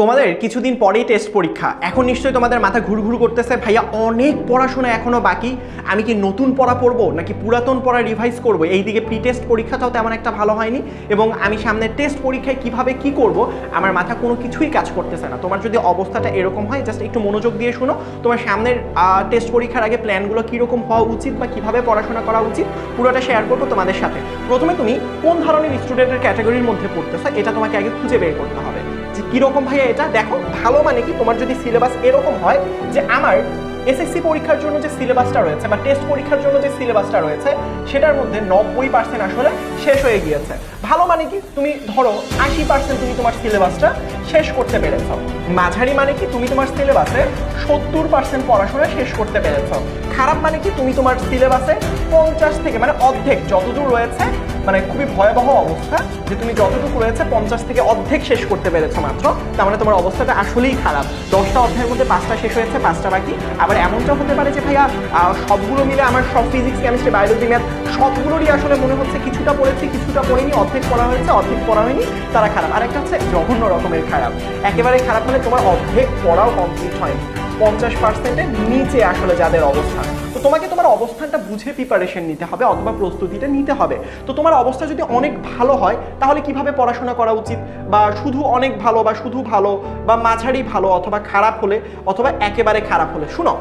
তোমাদের কিছুদিন পরেই টেস্ট পরীক্ষা। এখন নিশ্চয়ই তোমাদের মাথা ঘুরঘুর করতেছে। ভাইয়া, অনেক পড়াশোনা এখনও বাকি। আমি কি নতুন পড়া পড়ব নাকি পুরাতন পড়া রিভাইজ করব? এইদিকে প্রি টেস্ট পরীক্ষাটাও তেমন একটা ভালো হয়নি এবং আমি সামনে টেস্ট পরীক্ষায় কীভাবে কি করব, আমার মাথা কোনো কিছুই কাজ করতেছে না। তোমার যদি অবস্থাটা এরকম হয় জাস্ট একটু মনোযোগ দিয়ে শোনো। তোমার সামনের টেস্ট পরীক্ষার আগে প্ল্যানগুলো কীরকম হওয়া উচিত বা কীভাবে পড়াশোনা করা উচিত, পুরোটা শেয়ার করব তোমাদের সাথে। প্রথমে তুমি কোন ধরনের স্টুডেন্টের ক্যাটাগরির মধ্যে পড়তেছো, এটা তোমাকে আগে খুঁজে বের করতে হবে। যে কীরকম ভাইয়া এটা, দেখো, ভালো মানে কি তোমার যদি সিলেবাস এরকম হয় যে আমার এসএসসি পরীক্ষার জন্য যে সিলেবাসটা রয়েছে বা টেস্ট পরীক্ষার জন্য যে সিলেবাসটা রয়েছে, সেটার মধ্যে নব্বই পার্সেন্ট আসলে শেষ হয়ে গিয়েছে। ভালো মানে কি? তুমি ধরো আশি পার্সেন্ট তুমি তোমার সিলেবাসটা শেষ করতে পেরেছ। মাঝারি মানে কি? তুমি তোমার সিলেবাসে সত্তর পার্সেন্ট পড়াশোনা শেষ করতে পেরেছ। খারাপ মানে কি? তুমি তোমার সিলেবাসে পঞ্চাশ থেকে মানে অর্ধেক যতদূর রয়েছে মানে খুবই ভয়াবহ অবস্থা যে তুমি যতটুকু রয়েছে পঞ্চাশ থেকে অর্ধেক শেষ করতে পেরেছ মাত্র। তার মানে তোমার অবস্থাটা আসলেই খারাপ। দশটা অধ্যায়ের মধ্যে পাঁচটা শেষ হয়েছে, পাঁচটা বাকি। আবার এমনটাও হতে পারে যে ভাইয়া সবগুলো মিলে আমার সব ফিজিক্স কেমিস্ট্রি বায়োলজি ম্যাথ সবগুলোরই আসলে মনে হচ্ছে কিছুটা পড়েছি, কিছুটা পড়িনি, অর্ধেক পড়া হয়েছে, অর্ধেক পড়া হয়নি, তারা খারাপ। আরেকটা হচ্ছে জঘন্য রকমের খারাপ। একেবারে খারাপ হলে তোমার অর্ধেক পড়াও কমপ্লিট হয়নি। পঞ্চাশ পার্সেন্টের নিচে আসলে যাদের অবস্থান। তো তোমাকে তোমার অবস্থানটা বুঝে প্রিপারেশন নিতে হবে অথবা প্রস্তুতিটা নিতে হবে। তো তোমার অবস্থা যদি অনেক ভালো হয়, তাহলে কীভাবে পড়াশোনা করা উচিত? বা শুধু অনেক ভালো বা শুধু ভালো বা মাঝারি ভালো অথবা খারাপ হলে, অথবা একেবারে খারাপ হলে? শুনো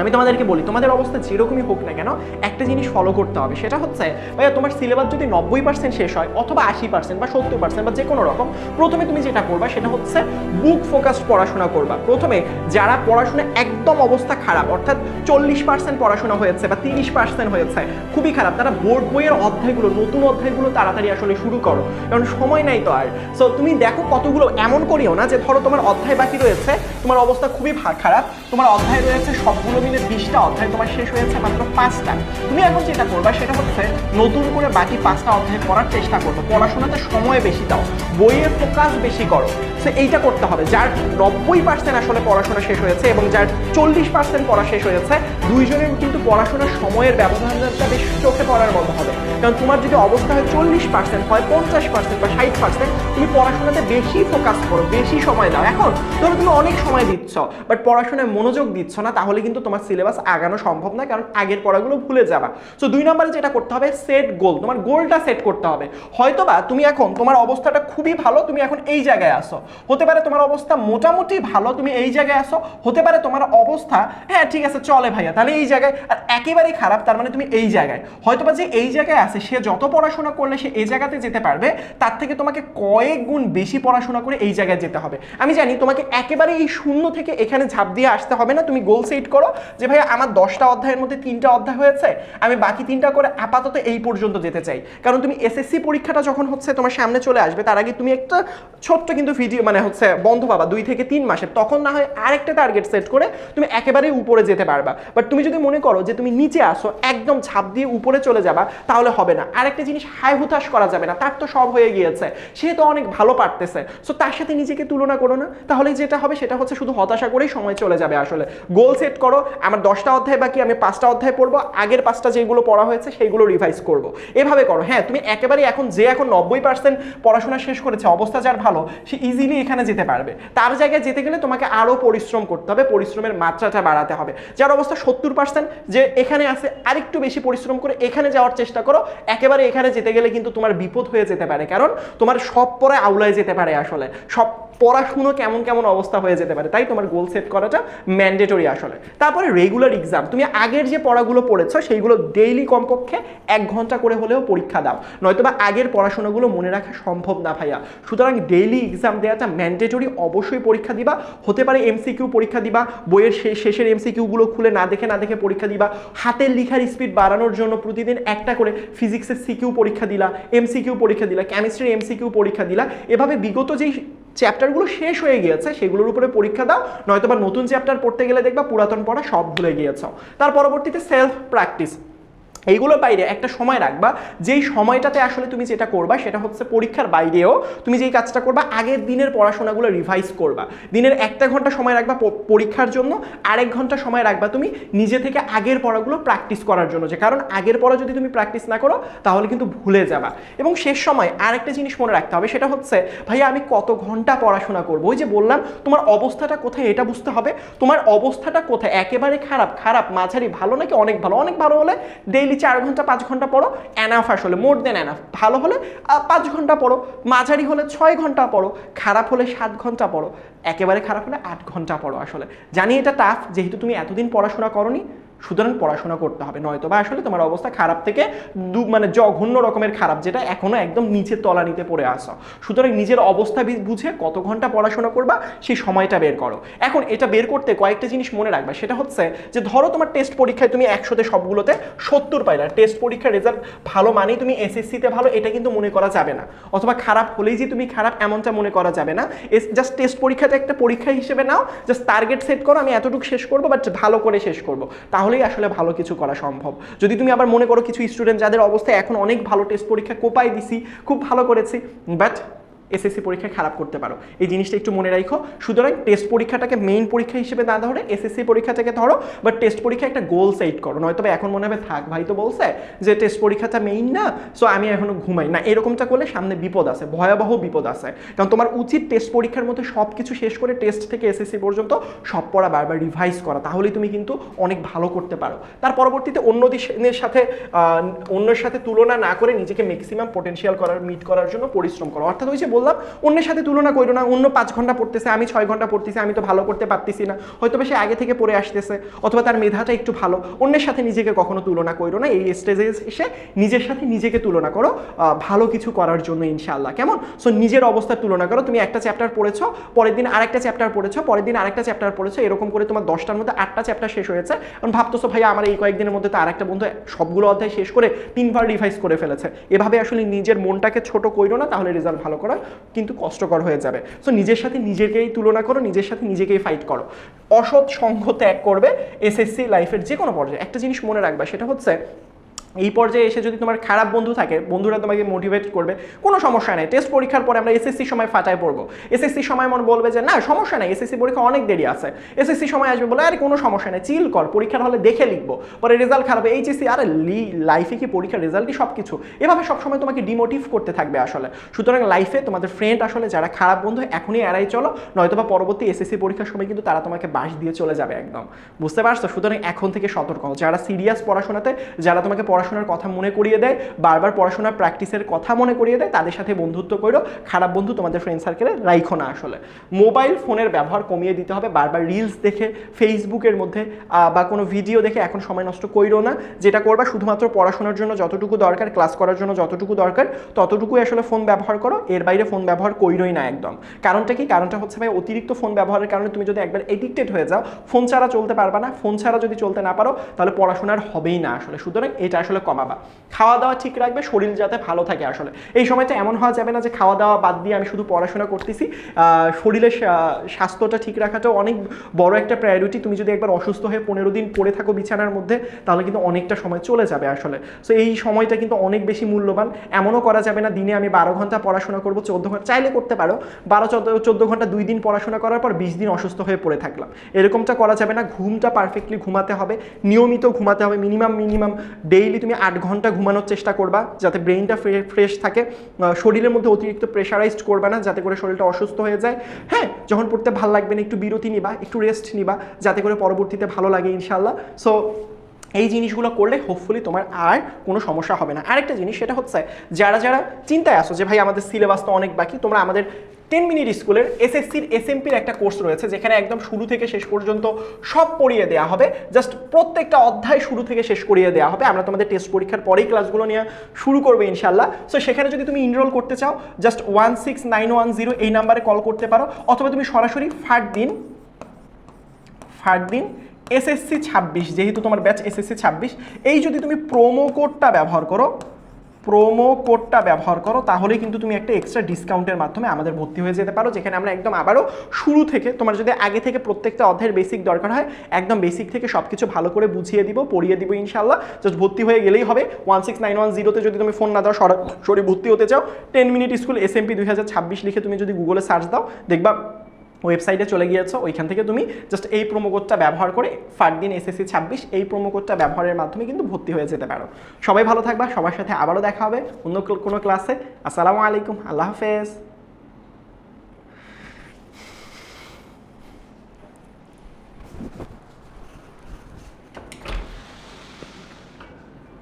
আমি তোমাদেরকে বলি, তোমাদের অবস্থা যেরকমই হোক না কেন, একটা জিনিস ফলো করতে হবে। সেটা হচ্ছে, ভাইয়া, তোমার সিলেবাস যদি নব্বই পার্সেন্ট শেষ হয়, অথবা আশি পার্সেন্ট বা সত্তর পার্সেন্ট বা যে কোনো রকম, প্রথমে তুমি যেটা করবা, সেটা হচ্ছে বুক ফোকাসড পড়াশোনা করবা। প্রথমে যারা পড়াশোনা একদম অবস্থা খারাপ, অর্থাৎ চল্লিশ পার্সেন্ট পড়াশোনা হয়েছে বা তিরিশ পার্সেন্ট হয়েছে, খুবই খারাপ, তারা বোর্ড বইয়ের অধ্যায়গুলো, নতুন অধ্যায়গুলো তাড়াতাড়ি আসলে শুরু করো। কারণ সময় নাই তো আর। সো তুমি দেখো কতগুলো এমন করিও না যে, ধরো তোমার অধ্যায় বাকি রয়েছে, তোমার অবস্থা খুবই খারাপ, তোমার অধ্যায় রয়েছে সবগুলো মিলে বিশটা অধ্যায় তোমার শেষ হয়েছে মাত্র পাঁচটা। তুমি এখন যেটা করবা সেটা হচ্ছে নতুন করে বাকি পাঁচটা অধ্যায় পড়ার চেষ্টা করব পড়াশোনাতে সময় বেশি দাও, বইয়ের ফোকাস বেশি করো। সো এইটা করতে হবে। যার নব্বই পার্সেন্ট আসলে পড়াশোনা শেষ হয়েছে এবং যার চল্লিশ পার্সেন্ট পড়া শেষ হয়েছে, দুইজনের কিন্তু পড়াশোনার সময়ের ব্যবধানটা বেশ চোখে পড়ার মতো হবে। কারণ তোমার যদি অবস্থা হয় চল্লিশ পার্সেন্ট হয়, পঞ্চাশ পার্সেন্ট বা ষাট পার্সেন্ট তুমি পড়াশোনাতে বেশি ফোকাস করো, বেশি সময় দাও। এখন ধরো তুমি অনেক সময় দিচ্ছ বাট পড়াশোনায় মনোযোগ দিচ্ছ না, তাহলে কিন্তু তোমার সিলেবাস আগানো সম্ভব না, কারণ আগের পড়াগুলো ভুলে যাবা। সো দুই নম্বরে যেটা করতে হবে সেট গোল তোমার গোলটা সেট করতে হবে। হয়তোবা তুমি এখন তোমার অবস্থাটা খুবই ভালো, তুমি এখন এই জায়গায় আসো হতে পারে তোমার অবস্থা মোটামুটি ভালো, তুমি এই জায়গায় আসো হতে পারে তোমার অবস্থা হ্যাঁ ঠিক আছে, চলে ভাইয়া, তাহলে এই জায়গায়, আর একেবারেই খারাপ, তার মানে তুমি এই জায়গায়। হয়তোবা যে এই জায়গায় আছে, সে যত পড়াশোনা করলে সে এই জায়গাতে যেতে পারবে, তার থেকে তোমাকে কয়েক গুণ বেশি পড়াশোনা করে এই জায়গায় যেতে হবে। আমি জানি তোমাকে একেবারে এই শূন্য থেকে এখানে ঝাঁপ দিয়ে আসতে হবে না, তুমি গোল সেট করো যে ভাই আমার দশটা অধ্যায়ের মধ্যে তিনটা অধ্যায় হয়েছে, আমি বাকি তিনটা করে আপাতত এই পর্যন্ত যেতে চাই। কারণ তুমি এসএসসি পরীক্ষাটা যখন হচ্ছে তোমার সামনে চলে আসবে, তার আগে তুমি একটা ছোট্ট কিন্তু ভিডিও মানে হচ্ছে বন্ধ পাবা, দুই থেকে তিন মাসের। তখন না হয় আরেকটা টার্গেট সেট করে তুমি একেবারে উপরে যেতে পারবা। বাট তুমি যদি মনে করো যে, তুমি নিচে আসো, একদম ঝাঁপ দিয়ে উপরে চলে যাবা, তাহলে হবে না। আরেকটা জিনিস হাই হুতাশ করা যাবে না। তার তো সব হয়ে গিয়েছে। সে তো অনেক ভালো পারতেছে। সো তার সাথে নিজেকে তুলনা করো না। তাহলে যেটা হবে, সেটা হচ্ছে শুধু হতাশা করেই সময় চলে যাবে আসলে। গোল সেট করো, আমার দশটা অধ্যায় বাকি, আমি পাঁচটা অধ্যায় পড়ব। আগের পাঁচটা যেগুলো পড়া হয়েছে, সেইগুলো রিভাইজ করব। এভাবে করো। হ্যাঁ তুমি একেবারে এখন যে এখন নব্বই পার্সেন্ট পড়াশোনা শেষ করেছে, অবস্থা যার ভালো, সে ইজিলি এখানে যেতে পারবে। তার জায়গায় যেতে গেলে তোমাকে আরও পরিশ্রম করতে হবে। পরিশ্রমের মাত্রাটা বাড়াতে হবে। যার অবস্থা সত্তর পার্সেন্ট যে এখানে আছে, আরেকটু বেশি পরিশ্রম করে এখানে যাওয়ার চেষ্টা করো। একেবারে এখানে যেতে গেলে কিন্তু তোমার বিপদ হয়ে যেতে পারে। কারণ তোমার সব পরে আউলায় যেতে পারে আসলে। সব পড়াশুনো কেমন কেমন অবস্থা হয়ে যেতে পারে। তাই তোমার গোল সেট করাটা ম্যান্ডেটরি আসলে। তারপরে রেগুলার এক্সাম তুমি আগের যে পড়াগুলো পড়েছো, সেইগুলো ডেইলি কমপক্ষে এক ঘণ্টা করে হলেও পরীক্ষা দাও। নয়তো বা আগের পড়াশোনাগুলো মনে রাখা সম্ভব না ভাইয়া। সুতরাং ডেইলি এক্সাম দেওয়াটা ম্যান্ডেটরি অবশ্যই পরীক্ষা দিবা। হতে পারে এমসিকিউ পরীক্ষা দিবা। বইয়ের শেষের এমসিকিউগুলো খুলে না দেখে না দেখে পরীক্ষা দিবা। হাতের লিখার স্পিড বাড়ানোর জন্য প্রতিদিন একটা করে ফিজিক্সের সিকিউ পরীক্ষা দিলা এমসিকিউ পরীক্ষা দিলা কেমিস্ট্রির এমসিকিউ পরীক্ষা দিলা, এভাবে বিগত যেই চ্যাপ্টারগুলো শেষ হয়ে গিয়েছে, সেগুলোর উপরে পরীক্ষা দাও নয়তো বা নতুন চ্যাপ্টার পড়তে গেলে দেখবা পুরাতন পড়া সব ভুলে গিয়েছ। তার পরবর্তীতে সেলফ প্র্যাকটিস এইগুলোর বাইরে একটা সময় রাখবা। যেই সময়টাতে আসলে তুমি যেটা করবা, সেটা হচ্ছে পরীক্ষার বাইরেও তুমি যেই কাজটা করবা, আগের দিনের পড়াশোনাগুলো রিভাইজ করবা। দিনের একটা ঘণ্টা সময় রাখবা পরীক্ষার জন্য, আরেক ঘণ্টা সময় রাখবা তুমি নিজে থেকে আগের পড়াগুলো প্র্যাকটিস করার জন্য। যে কারণ আগের পড়া যদি তুমি প্র্যাকটিস না করো, তাহলে কিন্তু ভুলে যাবা। এবং শেষ সময় আরেকটা জিনিস মনে রাখতে হবে, সেটা হচ্ছে, ভাইয়া, আমি কত ঘণ্টা পড়াশোনা করব? ওই যে বললাম, তোমার অবস্থাটা কোথায় এটা বুঝতে হবে। তোমার অবস্থাটা কোথায়? একেবারে খারাপ খারাপ, মাঝারি, ভালো নাকি অনেক ভালো? অনেক ভালো হলে ডেইলি চার ঘণ্টা, পাঁচ ঘণ্টা পড়ো অ্যানাফ আসলে মোর দেন অ্যানাফ ভালো হলে পাঁচ ঘণ্টা পড়ো, মাঝারি হলে ছয় ঘণ্টা পড়ো, খারাপ হলে সাত ঘণ্টা পড়ো, একেবারে খারাপ হলে আট ঘণ্টা পড়ো আসলে। জানি এটা টাফ যেহেতু তুমি এতদিন পড়াশোনা করনি সুতরাং পড়াশোনা করতে হবে। নয়তো বা আসলে তোমার অবস্থা খারাপ থেকে দু মানে জঘন্য রকমের খারাপ যেটা এখনও একদম নিচের তলা নিতে পড়ে আসো সুতরাং নিজের অবস্থা বুঝে কত ঘণ্টা পড়াশোনা করবা, সেই সময়টা বের করো। এখন এটা বের করতে কয়েকটা জিনিস মনে রাখবা। সেটা হচ্ছে যে ধরো তোমার টেস্ট পরীক্ষায় তুমি একশোতে সবগুলোতে সত্তর পাইলা। টেস্ট পরীক্ষার রেজাল্ট ভালো মানেই তুমি এসএসসিতে ভালো, এটা কিন্তু মনে করা যাবে না। অথবা খারাপ হলেই যে তুমি খারাপ, এমনটা মনে করা যাবে না। জাস্ট টেস্ট পরীক্ষাটা একটা পরীক্ষা হিসেবে নাও। জাস্ট টার্গেট সেট করো, আমি এতটুকু শেষ করব বাট ভালো করে শেষ করব। তাহলেই আসলে ভালো কিছু করা সম্ভব। যদি তুমি আবার মনে করো কিছু স্টুডেন্ট যাদের অবস্থা এখন অনেক ভালো টেস্ট পরীক্ষা কোপাই দিছি, খুব ভালো করেছি বাট এসএসসি পরীক্ষায় খারাপ করতে পারো। এই জিনিসটা একটু মনে রাখো সুতরাং টেস্ট পরীক্ষাটাকে মেইন পরীক্ষা হিসেবে না ধরে এসএসসি পরীক্ষাটাকে ধরো বাট টেস্ট পরীক্ষা একটা গোল সেট করো। নয়তো এখন মনে হবে, থাক ভাই তো বলছে যে টেস্ট পরীক্ষাটা মেইন না সো আমি এখনও ঘুমাই না। এরকমটা করলে সামনে বিপদ আছে ভয়াবহ বিপদ আছে কারণ তোমার উচিত টেস্ট পরীক্ষার মধ্যে সব কিছু শেষ করে টেস্ট থেকে এসএসসি পর্যন্ত সব পড়া বারবার রিভাইজ করা। তাহলেই তুমি কিন্তু অনেক ভালো করতে পারো। তার পরবর্তীতে অন্য দিনের সাথে অন্যের সাথে তুলনা না করে নিজেকে ম্যাক্সিমাম পোটেনশিয়াল করার মিট করার জন্য পরিশ্রম করো। অর্থাৎ ওই যে বললাম, অন্যের সাথে তুলনা করো না, অন্য পাঁচ ঘণ্টা পড়তেছে, আমি ছয় ঘণ্টা পড়তেছি, আমি তো ভালো করতে পারতেছি না। হয়তো সে আগে থেকে পড়ে আসতেছে, অথবা তার মেধাটা একটু ভালো। অন্যের সাথে নিজেকে কখনো তুলনা করো না, এই স্টেজে এসে নিজের সাথে নিজেকে তুলনা করো ভালো কিছু করার জন্য ইনশাআল্লাহ। কেমন? সো নিজের অবস্থার তুলনা করো। তুমি একটা চ্যাপ্টার পড়েছো, পরের দিন আরেকটা চ্যাপ্টার পড়েছো, পরের দিন আরেকটা চ্যাপ্টার পড়েছো, এরকম করে তোমার দশটার মধ্যে আটটা চ্যাপ্টার শেষ হয়েছে। কারণ ভাবতেছো ভাই আমার এই কয়েকদিনের মধ্যে তো আরেকটা বন্ধু সবগুলো অধ্যায় শেষ করে তিনবার রিভাইজ করে ফেলেছে। এভাবে আসলে নিজের মনটাকে ছোট করো না, তাহলে রেজাল্ট ভালো করা কিন্তু কষ্টকর হয়ে যাবে। সো নিজের সাথে নিজেকেই তুলনা করো, নিজের সাথে নিজেকেই ফাইট করো। অসৎ সঙ্গ ত্যাগ করবে এসএসসি লাইফের যে কোনো পর্যায়ে। একটা জিনিস মনে রাখবা, সেটা হচ্ছে এই পর্যায়ে এসে যদি তোমার খারাপ বন্ধু থাকে, বন্ধুরা তোমাকে মোটিভেট করবে, কোনো সমস্যা নেই। টেস্ট পরীক্ষার পরে আমরা এসএসসি সময় ফাটায় পড়ব। এসএসসি সময় মনে বলবে যে, না, সমস্যা নেই। এসএসসি পরীক্ষা অনেক দেরি আছে। এসএসসি সময় আসবে বলে, আরে, কোনো সমস্যা নেই। চিল কর। পরীক্ষার হলে দেখে লিখব। পরে রেজাল্ট খারাপ এইচএসসি আরে, লি লাইফে কি পরীক্ষার রেজাল্টই সব কিছু এভাবে সবসময় তোমাকে ডিমোটিভ করতে থাকবে আসলে। সুতরাং লাইফে তোমাদের ফ্রেন্ড আসলে যারা খারাপ বন্ধু, এখনই এড়াই চলো। নয়তোবা পরবর্তী এসএসসি পরীক্ষার সময় কিন্তু তারা তোমাকে বাস দিয়ে চলে যাবে একদম। বুঝতে পারছ? সুতরাং এখন থেকে সতর্ক যারা সিরিয়াস পড়াশোনাতে, যারা তোমাকে পড়াশোনার কথা মনে করিয়ে দেয়, বারবার পড়াশোনার প্র্যাকটিসের কথা মনে করিয়ে দেয়, তাদের সাথে বন্ধুত্ব করো খারাপ বন্ধু তোমাদের ফ্রেন্ড সার্কেলে রাইখো না আসলে। মোবাইল ফোনের ব্যবহার কমিয়ে দিতে হবে, বারবার রিলস দেখে ফেসবুকের মধ্যে বা কোনো ভিডিও দেখে এখন সময় নষ্ট কইরো না। যেটা করবা শুধুমাত্র পড়াশোনার জন্য যতটুকু দরকার ক্লাস করার জন্য যতটুকু দরকার, ততটুকুই আসলে ফোন ব্যবহার করো। এর বাইরে ফোন ব্যবহার কইরোই না একদম। কারণটা কি? কারণটা হচ্ছে ভাই, অতিরিক্ত ফোন ব্যবহারের কারণে তুমি যদি একবার এডিক্টেড হয়ে যাও ফোন ছাড়া চলতে পারবা না। ফোন ছাড়া যদি চলতে না পারো, তাহলে পড়াশোনার হবেই না আসলে। সুতরাং এটা আসলে কমাবা। খাওয়া দাওয়া ঠিক রাখবে, শরীর যাতে ভালো থাকে আসলে। এই সময়টা এমন হওয়া যাবে না যে খাওয়া দাওয়া বাদ দিয়ে আমি শুধু পড়াশোনা করতেছি। শরীরের স্বাস্থ্যটা ঠিক রাখাটাও অনেক বড় একটা প্রায়োরিটি তুমি যদি একবার অসুস্থ হয়ে পনেরো দিন পড়ে থাকো বিছানার মধ্যে, তাহলে কিন্তু অনেকটা সময় চলে যাবে আসলে। সো এই সময়টা কিন্তু অনেক বেশি মূল্যবান। এমনও করা যাবে না দিনে আমি বারো ঘণ্টা পড়াশোনা করব, চোদ্দ ঘণ্টা, চাইলে করতে পারো। বারো, চোদ্দ, চোদ্দ ঘণ্টা দুই দিন পড়াশোনা করার পর বিশ দিন অসুস্থ হয়ে পড়ে থাকলাম। এরকমটা করা যাবে না। ঘুমটা পারফেক্টলি ঘুমাতে হবে। নিয়মিত ঘুমাতে হবে। মিনিমাম মিনিমাম ডেইলি তুমি আট ঘণ্টা ঘুমানোর চেষ্টা করবা, যাতে ব্রেনটা ফ্রেশ থাকে। শরীরের মধ্যে অতিরিক্ত প্রেশারাইজড করবে না, যাতে করে শরীরটা অসুস্থ হয়ে যায়। হ্যাঁ যখন পড়তে ভালো লাগবে না, একটু বিরতি নিবা, একটু রেস্ট নিবা, যাতে করে পরবর্তীতে ভালো লাগে ইনশাল্লাহ সো এই জিনিসগুলো করলে হোপফুলি তোমার আর কোনো সমস্যা হবে না। আরেকটা জিনিস সেটা হচ্ছে, যারা যারা চিন্তায় আসো যে, ভাই, আমাদের সিলেবাস তো অনেক বাকি, তোমরা আমাদের টেন মিনিট স্কুলের এসএসসির এসএমপির একটা কোর্স রয়েছে, যেখানে একদম শুরু থেকে শেষ পর্যন্ত সব পড়িয়ে দেওয়া হবে। জাস্ট প্রত্যেকটা অধ্যায় শুরু থেকে শেষ করিয়ে দেওয়া হবে। আমরা তোমাদের টেস্ট পরীক্ষার পরেই ক্লাসগুলো নিয়ে শুরু করব ইনশাল্লাহ সো সেখানে যদি তুমি ইনরোল করতে চাও just one six nine one zero এই নাম্বারে কল করতে পারো। অথবা তুমি সরাসরি ফার্ট দিন ফার্ট দিন এসএসসি ছাব্বিশ, যেহেতু তোমার ব্যাচ এসএসসি ছাব্বিশ, এই যদি তুমি প্রোমো কোডটা ব্যবহার করো প্রোমো কোডটা ব্যবহার করো, তাহলেই কিন্তু তুমি একটা এক্সট্রা ডিসকাউন্টের মাধ্যমে আমাদের ভর্তি হয়ে যেতে পারো, যেখানে আমরা একদম আবারও শুরু থেকে, তোমার যদি আগে থেকে প্রত্যেকটা অধ্যায়ের বেসিক দরকার হয়, একদম বেসিক থেকে সব কিছু ভালো করে বুঝিয়ে দিব, পড়িয়ে দিব ইনশাল্লাহ জাস্ট ভর্তি হয়ে গেলেই হবে। ওয়ান সিক্স নাইন ওয়ান জিরোতে যদি তুমি ফোন না দাও সরাসরি ভর্তি হতে চাও ten minute school S M P দুই হাজার ছাব্বিশ লিখে তুমি যদি গুগলে সার্চ দাও, দেখবা ওয়েবসাইটে চলে গিয়েছো, ওইখান থেকে তুমি জাস্ট এই কোডটা ব্যবহার করে ফারদিন এসএসসি ছাব্বিশ এই কোডটা ব্যবহারের মাধ্যমে কিন্তু ভর্তি হয়ে যেতে পারো। সবাই ভালো থাকবা, সবার সাথে আবারও দেখা হবে অন্য কোনো ক্লাসে আসসালামু আলাইকুম, আল্লাহ হাফেজ।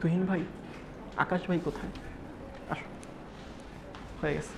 তুহিন ভাই, আকাশ ভাই কোথায়? আসো। হয়ে গেছে।